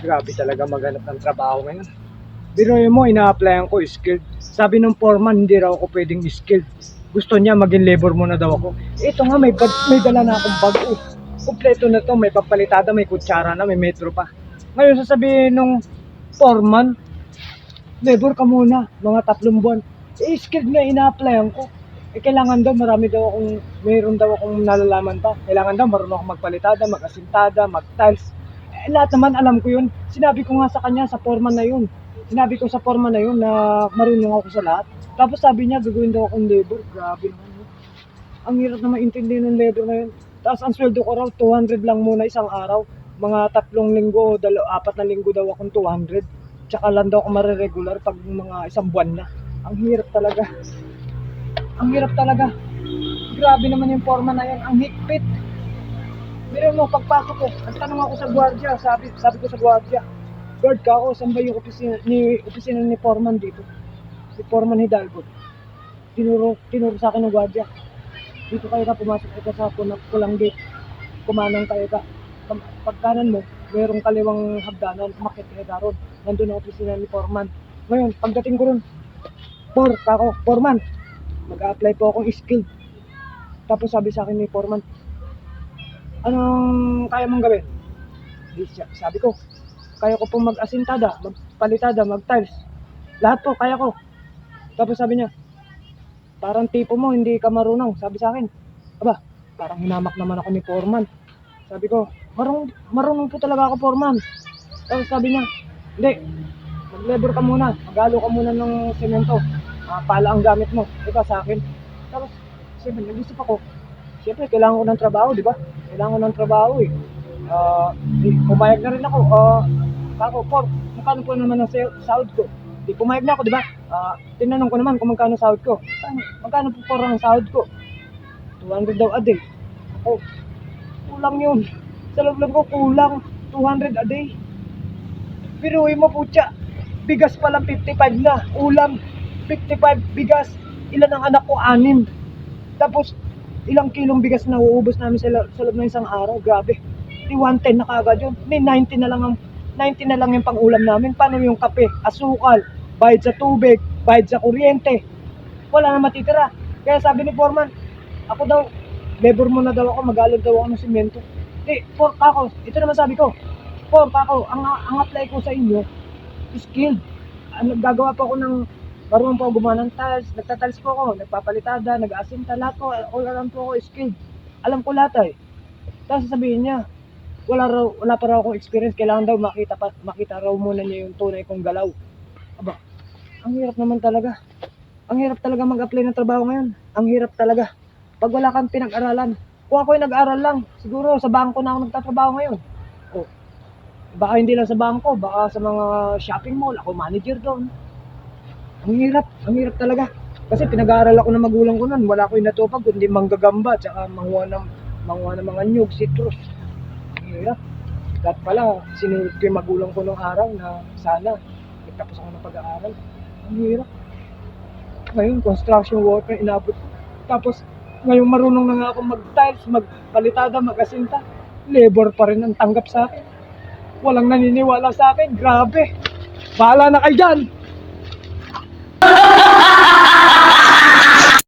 Grabe talaga maghanap ng trabaho ngayon. Biruin mo, ina-applyan ko, skilled. Sabi ng foreman, hindi raw ako pwedeng skilled. Gusto niya maging labor muna daw ako. Ito nga, may, bag, may dala na akong bag. Oh, kompleto na to, may papalitada, may kutsara na, may metro pa. Ngayon sasabihin nung foreman, labor ka muna, mga tatlong buwan. Eh, skilled nga ina-applyan ko. Eh, kailangan daw, marami daw akong, mayroon daw akong nalalaman pa. Kailangan daw, marunong akong magpalitada, mag-asintada, mag-tiles. Eh, lahat naman alam ko yun. Sinabi ko nga sa kanya, sa foreman na yun. Sinabi ko sa foreman na yun na marunong ako sa lahat. Tapos sabi niya, gagawin daw akong labor. Grabe naman yun. Ang hirap na maintindihan ng labor na yun. Tapos ang sweldo ko raw, 200 lang muna isang araw. Mga tatlong linggo, dalo, apat na linggo daw akong 200. Tsaka lang daw ako mariregular pag mga isang buwan na. Ang hirap talaga. Ang hirap talaga. Grabe naman yung forma na yun. Ang higpit. Meron mo, pagpasok ko, ang tanong ako sa gwardiya, sabi, sabi ko sa gwardiya, guard ka ako, saan ba yung opisina ni, opisina ni Foreman dito? Si Foreman Hidalgo. Tinuro, tinuro sa akin ng gwardiya. Dito kayo ka, pumasok ka sa pulang gate. Kumanang kayo ka. Pag, pagkanan mo, mayroong kaliwang hagdanan, umakit kayo daron. Nandun ang opisina ni Foreman. Ngayon, pagdating ko ron, For, kako, Foreman, mag-apply po akong skilled. Tapos sabi sa akin ni Foreman, anong kaya mong gawin? Di Sabi ko, kaya ko pong mag-asintada, magpalitada, mag-tiles. Lahat po, kaya ko. Tapos sabi niya, parang tipo mo, hindi ka marunong. Sabi sa akin, aba, parang hinamak naman ako ni Foreman. Sabi ko, marunong, marunong po talaga ako, Foreman. Tapos sabi niya, hindi, mag-labor ka muna, magalo ka muna ng semento. Ah, pala ang gamit mo, ito sa akin. Tapos, siyempre, nag-isip ako, siyempre, kailangan ko ng trabaho, di ba? Kailangan ko ng trabaho eh. Di, pumayag na rin ako. Ah, ako, por, magkano po naman ang sa- sahod ko? Di, pumayag na ako, di ba? Ah, tinanong ko naman kung magkano sahod ko. Magkano, po por ang sahod ko? 200 daw a day. Oh, kulang yun. Sa loob ko, kulang. 200 a day. Piruin mo putya. Bigas pa lang 55 na. Ulam 55 bigas. Ilan ang anak ko? Anim. Tapos ilang kilong bigas na uubos namin sa, sa loob ng isang araw. Grabe. Di 110 na kagad yun. May 90 na lang ang 90 na lang yung pang-ulam namin. Paano yung kape, asukal, bayad sa tubig, bayad sa kuryente. Wala na matitira. Kaya sabi ni Foreman, ako daw, labor muna daw ako, mag-alog daw ako ng simento. Di, for kako, ito naman sabi ko, for kako, ang, ang apply ko sa inyo, skilled. Ano, gagawa po ako ng, marunong po ako gumawa ng tiles, nagtatiles po ako, nagpapalitada, nag-asinta, lahat po, all around po ako skilled. Alam ko lahat ay. Tapos sasabihin niya, wala raw, wala pa raw akong experience, kailangan daw makita pa, makita raw muna niya yung tunay kong galaw. Aba, ang hirap naman talaga. Ang hirap talaga mag-apply ng trabaho ngayon. Ang hirap talaga. Pag wala kang pinag-aralan. Kung ako yung nag-aral lang, siguro sa bangko na ako nagtatrabaho ngayon. Oh, baka hindi lang sa bangko, baka sa mga shopping mall, ako manager doon. Ang hirap, ang hirap talaga. Kasi pinag-aaral ako ng magulang ko noon, wala ko yung natupag, kundi manggagamba, tsaka manguha ng, manguha ng mga nyug, citrus. Ang hirap. Dapat pala, sinunod ko yung magulang ko nung araw na sana, nagtapos ako ng pag-aaral. Ang hirap. Ngayon, construction worker, inabot. Tapos, ngayon marunong na nga ako mag-tiles, magpalitada, mag-asinta. Labor pa rin ang tanggap sa akin. Walang naniniwala sa akin. Grabe. Bahala na kayo dyan.